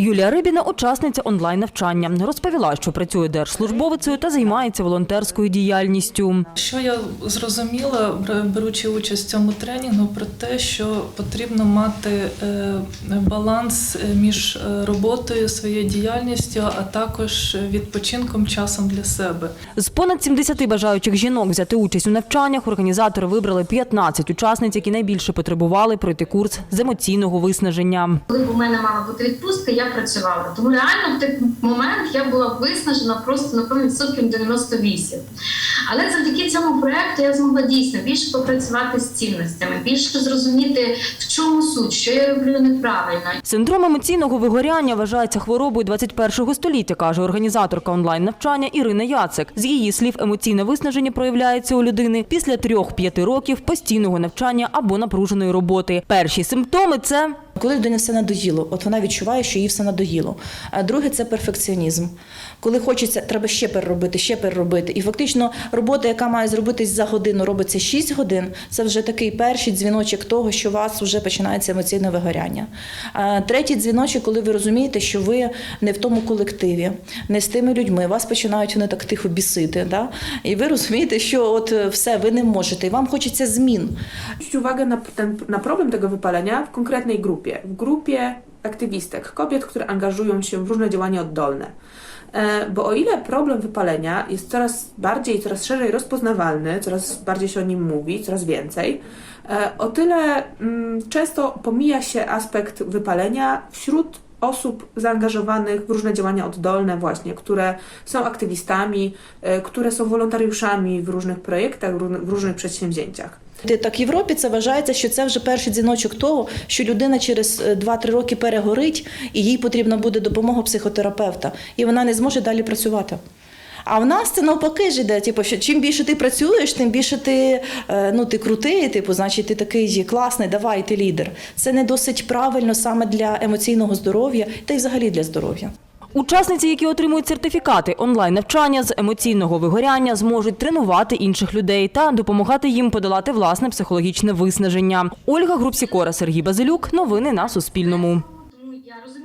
Юлія Рибіна, учасниця онлайн-навчання, розповіла, що працює держслужбовицею та займається волонтерською діяльністю. Що я зрозуміла, беручи участь в цьому тренінгу, про те, що потрібно мати е, баланс між е, роботою, своєю діяльністю, а також відпочинком, часом для себе. З понад 70 бажаючих жінок взяти участь у навчаннях організатори вибрали 15 учасниць, які найбільше потребували пройти курс з емоційного виснаження. Коли б у мене мала бути відпустка, я працювала. Тому реально в той момент я була виснажена просто напевно відсотків 98. Але завдяки цьому проекту я змогла дійсно більше попрацювати з цінностями, більше зрозуміти, в чому суть, що я роблю неправильно, Синдром емоційного вигоряння вважається хворобою 21-го століття, каже організаторка онлайн-навчання Ірина Яцик. З її слів, емоційне виснаження проявляється у людини після 3-5 років постійного навчання або напруженої роботи. Перші симптоми це Коли людині все надоїло, от вона відчуває, що їй все надоїло. А друге це перфекціонізм. Коли хочеться, треба ще переробити, ще переробити. І фактично робота, яка має зробитись за годину, робиться 6 годин. Це вже такий перший дзвіночок того, що у вас вже починається емоційне вигоряння. А третій дзвіночок, коли ви розумієте, що ви не в тому колективі, не з тими людьми, вас починають вони так тихо бісити. Да? І ви розумієте, що от е, все, ви не можете, і вам хочеться змін. na, ten, na problem tego wypalenia w konkretnej grupie, w grupie aktywistek, kobiet, które angażują się w różne działania oddolne. E, Bo o ile problem wypalenia jest coraz bardziej, coraz szerzej rozpoznawalny, coraz bardziej się o nim mówi, coraz więcej, e, o tyle mm, często pomija się aspekt wypalenia wśród osób zaangażowanych w różne działania oddolne właśnie, które są aktywistami, e, które są wolontariuszami w różnych projektach, w różnych- przedsięwzięciach. Так, в Європі це вважається, що це вже перший дзвіночок того, що людина через е, 2-3 роки перегорить, і їй потрібна буде допомога психотерапевта, і вона не зможе далі працювати. А в нас це навпаки ж іде, типу, що чим більше ти працюєш, тим більше ти, е, ну, ти крутий, типу, значить, ти такий класний, давай, ти лідер. Це не досить правильно саме для емоційного здоров'я та й взагалі для здоров'я. Учасниці, які отримують сертифікати онлайн-навчання з емоційного вигоряння, зможуть тренувати інших людей та допомагати їм подолати власне психологічне виснаження. Ольга Групсікора, Сергій Базилюк. Новини на Суспільному.